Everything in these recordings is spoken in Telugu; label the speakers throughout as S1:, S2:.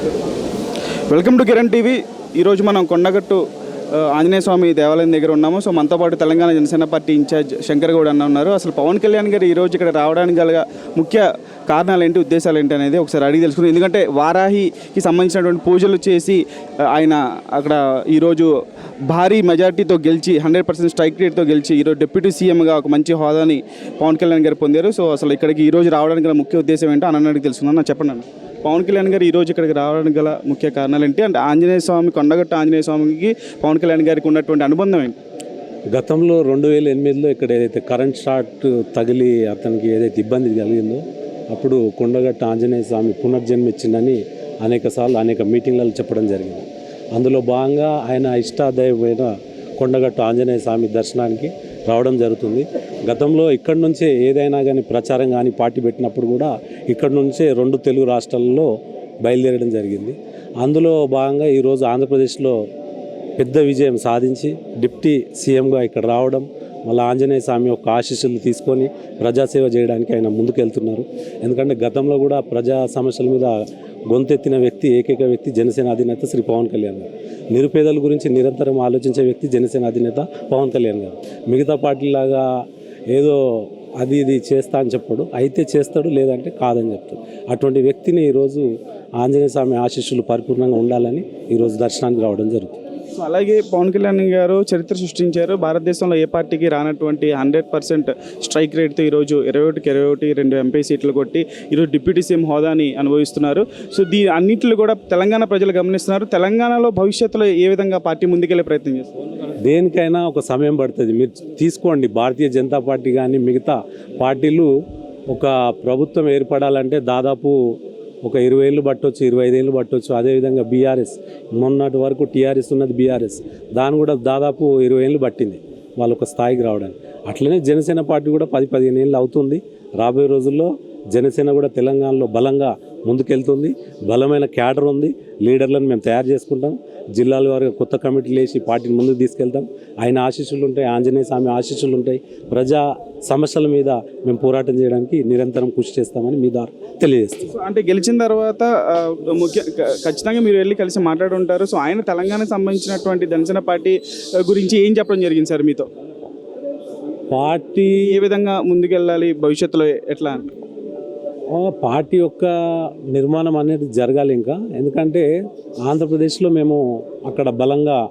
S1: Welcome to Kiran TV. ఈరోజు మనం కొండగట్టు ఆంజనేయ స్వామి దేవాలయం దగ్గర ఉన్నాము. సో మనతో పాటు తెలంగాణ జనసేన పార్టీ ఇన్ఛార్జ్ శంకర్ గౌడ్ అన్న ఉన్నారు. అసలు పవన్ కళ్యాణ్ గారు ఈరోజు ఇక్కడ రావడానికి గల ముఖ్య కారణాలు ఏంటి ఉద్దేశాలు ఏంటి అనేది ఒకసారి అడిగి తెలుసుకుందాం. ఎందుకంటే వారాహికి సంబంధించినటువంటి పూజలు చేసి ఆయన అక్కడ ఈరోజు భారీ మెజార్టీతో గెలిచి హండ్రెడ్ పర్సెంట్ స్ట్రైక్ రేట్తో గెలిచి ఈరోజు డిప్యూటీ సీఎంగా ఒక మంచి హోదాని పవన్ కళ్యాణ్ గారు పొందారు. సో అసలు ఇక్కడికి ఈరోజు రావడానికి గల ముఖ్య ఉద్దేశం ఏంటో అన్నడానికి తెలుసుకుందాం. నాకు చెప్పండి పవన్ కళ్యాణ్ గారు ఈరోజు ఇక్కడికి రావడానికి గల ముఖ్య కారణాలు ఏంటి? అంటే ఆంజనేయ స్వామి కొండగట్టు ఆంజనేయ స్వామికి పవన్ కళ్యాణ్ గారికి ఉన్నటువంటి అనుబంధం ఏంటి?
S2: గతంలో రెండు వేల ఎనిమిదిలో ఇక్కడ ఏదైతే కరెంట్ షార్ట్ తగిలి అతనికి ఏదైతే ఇబ్బంది కలిగిందో అప్పుడు కొండగట్ట ఆంజనేయ స్వామి పునర్జన్మించిందని అనేక సార్లు అనేక మీటింగ్లలో చెప్పడం జరిగింది. అందులో భాగంగా ఆయన ఇష్టాదైవమైన కొండగట్టు ఆంజనేయ స్వామి దర్శనానికి రావడం జరుగుతుంది. గతంలో ఇక్కడి నుంచే ఏదైనా కానీ ప్రచారం కానీ పార్టీ పెట్టినప్పుడు కూడా ఇక్కడి నుంచే రెండు తెలుగు రాష్ట్రాలలో బయలుదేరడం జరిగింది. అందులో భాగంగా ఈరోజు ఆంధ్రప్రదేశ్లో పెద్ద విజయం సాధించి డిప్టీ సీఎంగా ఇక్కడ రావడం మళ్ళీ ఆంజనేయ స్వామి యొక్క ఆశీస్సులు తీసుకొని ప్రజాసేవ చేయడానికి ఆయన ముందుకెళ్తున్నారు. ఎందుకంటే గతంలో కూడా ప్రజా సమస్యల మీద గొంతెత్తిన వ్యక్తి ఏకైక వ్యక్తి జనసేన అధినేత శ్రీ పవన్ కళ్యాణ్ గారు. నిరుపేదల గురించి నిరంతరం ఆలోచించే వ్యక్తి జనసేన అధినేత పవన్ కళ్యాణ్ గారు. మిగతా పార్టీలాగా ఏదో అది ఇది చేస్తా అని చెప్పడు. అయితే చేస్తాడు లేదంటే కాదని చెప్తాడు. అటువంటి వ్యక్తిని ఈరోజు ఆంజనేయ స్వామి ఆశీస్సులు పరిపూర్ణంగా ఉండాలని ఈరోజు దర్శనానికి రావడం జరుగుతుంది.
S1: సో అలాగే పవన్ కళ్యాణ్ గారు చరిత్ర సృష్టించారు. భారతదేశంలో ఏ పార్టీకి రానటువంటి హండ్రెడ్ పర్సెంట్ స్ట్రైక్ రేట్తో ఈరోజు ఇరవై ఒకటికి ఇరవై ఒకటి రెండు ఎంపీ సీట్లు కొట్టి ఈరోజు డిప్యూటీ సీఎం హోదాని అనుభవిస్తున్నారు. సో దీ అన్నింటిలో కూడా తెలంగాణ ప్రజలు గమనిస్తున్నారు. తెలంగాణలో భవిష్యత్తులో ఏ విధంగా పార్టీ ముందుకెళ్ళే ప్రయత్నం చేస్తారు?
S2: దేనికైనా ఒక సమయం పడుతుంది. మీరు తీసుకోండి. భారతీయ జనతా పార్టీ కానీ మిగతా పార్టీలు ఒక ప్రభుత్వం ఏర్పడాలంటే దాదాపు ఒక ఇరవై ఏళ్ళు పట్టవచ్చు ఇరవై ఐదేళ్ళు పట్టవచ్చు అదేవిధంగా బీఆర్ఎస్ మొన్నటి వరకు టీఆర్ఎస్ ఉన్నది బీఆర్ఎస్. దాని కూడా దాదాపు ఇరవై ఏళ్ళు పట్టింది వాళ్ళు ఒక స్థాయికి రావడానికి. అట్లనే జనసేన పార్టీ కూడా పది పదిహేను ఏళ్ళు అవుతుంది. రాబోయే రోజుల్లో జనసేన కూడా తెలంగాణలో బలంగా ముందుకెళ్తుంది. బలమైన క్యాడర్ ఉంది. లీడర్లను మేము తయారు చేసుకుంటాం. జిల్లాల వారిగా కొత్త కమిటీలు వేసి పార్టీని ముందుకు తీసుకెళ్తాం. ఆయన ఆశీస్సులు ఉంటాయి. ఆంజనేయ స్వామి ఆశీస్సులు ఉంటాయి. ప్రజా సమస్యల మీద మేము పోరాటం చేయడానికి నిరంతరం కృషి చేస్తామని మీ ద్వారా తెలియజేస్తాం
S1: సో అంటే గెలిచిన తర్వాత ముఖ్య ఖచ్చితంగా మీరు వెళ్ళి కలిసి మాట్లాడుంటారు. సో ఆయన తెలంగాణకు సంబంధించినటువంటి జనసేన పార్టీ గురించి ఏం చెప్పడం జరిగింది సార్ మీతో?
S2: పార్టీ
S1: ఏ విధంగా ముందుకెళ్ళాలి? భవిష్యత్తులో ఎట్లా?
S2: పార్టీ యొక్క నిర్మాణం అనేది జరగాలి ఇంకా. ఎందుకంటే ఆంధ్రప్రదేశ్లో మేము అక్కడ బలంగా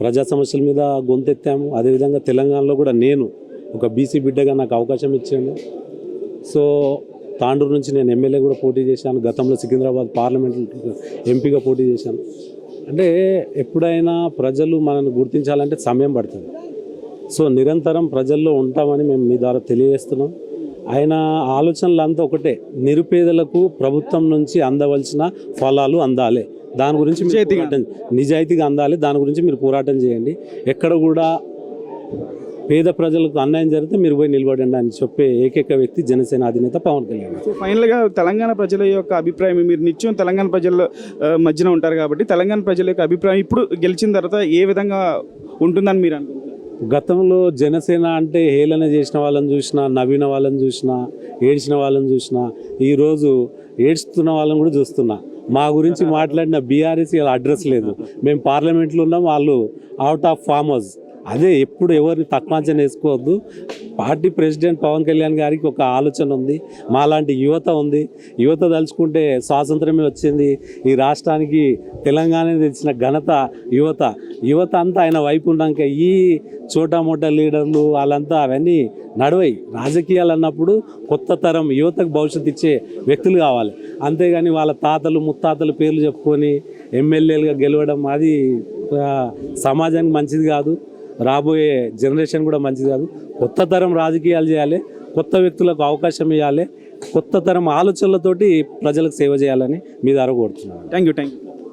S2: ప్రజా సమస్యల మీద గొంతెత్తాము. అదేవిధంగా తెలంగాణలో కూడా నేను ఒక బీసీ బిడ్డగా నాకు అవకాశం ఇచ్చాను. సో తాండూరు నుంచి నేను ఎమ్మెల్యే కూడా పోటీ చేశాను. గతంలో సికింద్రాబాద్ పార్లమెంట్ ఎంపీగా పోటీ చేశాను. అంటే ఎప్పుడైనా ప్రజలు మనల్ని గుర్తించాలంటే సమయం పడుతుంది. సో నిరంతరం ప్రజల్లో ఉంటామని మేము మీ ద్వారా తెలియజేస్తున్నాం. ఆయన ఆలోచనలు అంతా ఒకటే. నిరుపేదలకు ప్రభుత్వం నుంచి అందవలసిన ఫలాలు అందాలి. దాని గురించి. పోరాటం నిజాయితీగా అందాలి. దాని గురించి మీరు పోరాటం చేయండి. ఎక్కడ కూడా పేద ప్రజలకు అన్యాయం జరిగితే మీరు పోయి నిలబడండి అని చెప్పే ఏకైక వ్యక్తి జనసేన అధినేత పవన్ కళ్యాణ్.
S1: సో ఫైనల్గా తెలంగాణ ప్రజల యొక్క అభిప్రాయం మీరు నిత్యం తెలంగాణ ప్రజల మధ్యన ఉంటారు కాబట్టి తెలంగాణ ప్రజల యొక్క అభిప్రాయం ఇప్పుడు గెలిచిన తర్వాత ఏ విధంగా ఉంటుందని మీరు అనుకుంటారు
S2: గతంలో జనసేన అంటే హేళన చేసిన వాళ్ళని చూసినా నవ్విన వాళ్ళని చూసినా ఏడ్చిన వాళ్ళని చూసినా ఈరోజు ఏడ్చుతున్న వాళ్ళని కూడా చూస్తున్నా. మా గురించి మాట్లాడిన బీఆర్ఎస్ ఇలా అడ్రస్ లేదు. మేము పార్లమెంట్లో ఉన్నాం వాళ్ళు అవుట్ ఆఫ్ ఫామ్ హౌస్ అదే ఎప్పుడు ఎవరిని తక్కువ అంచనా వేసుకోవద్దు. పార్టీ ప్రెసిడెంట్ పవన్ కళ్యాణ్ గారికి ఒక ఆలోచన ఉంది. మాలాంటి యువత ఉంది. యువత తలుచుకుంటే స్వాతంత్రమే వచ్చింది. ఈ రాష్ట్రానికి తెలంగాణ తెచ్చిన ఘనత యువత. యువత అంతా ఆయన వైపు ఉన్నాక ఈ చోటా మోటా లీడర్లు వాళ్ళంతా అవన్నీ నడవాయి రాజకీయాలు అన్నప్పుడు కొత్త తరం యువతకు భవిష్యత్తు ఇచ్చే వ్యక్తులు కావాలి. అంతేగాని వాళ్ళ తాతలు ముత్తాతలు పేర్లు చెప్పుకొని ఎమ్మెల్యేలుగా గెలవడం అది సమాజానికి మంచిది కాదు. రాబోయే జనరేషన్ కూడా మంచిది కాదు. కొత్త తరం రాజకీయాలు చేయాలి కొత్త వ్యక్తులకు అవకాశం ఇవ్వాలి కొత్త తరం ఆలోచనలతోటి ప్రజలకు సేవ చేయాలని మీ ద్వారా కోరుతున్నాను.
S1: Thank you thank you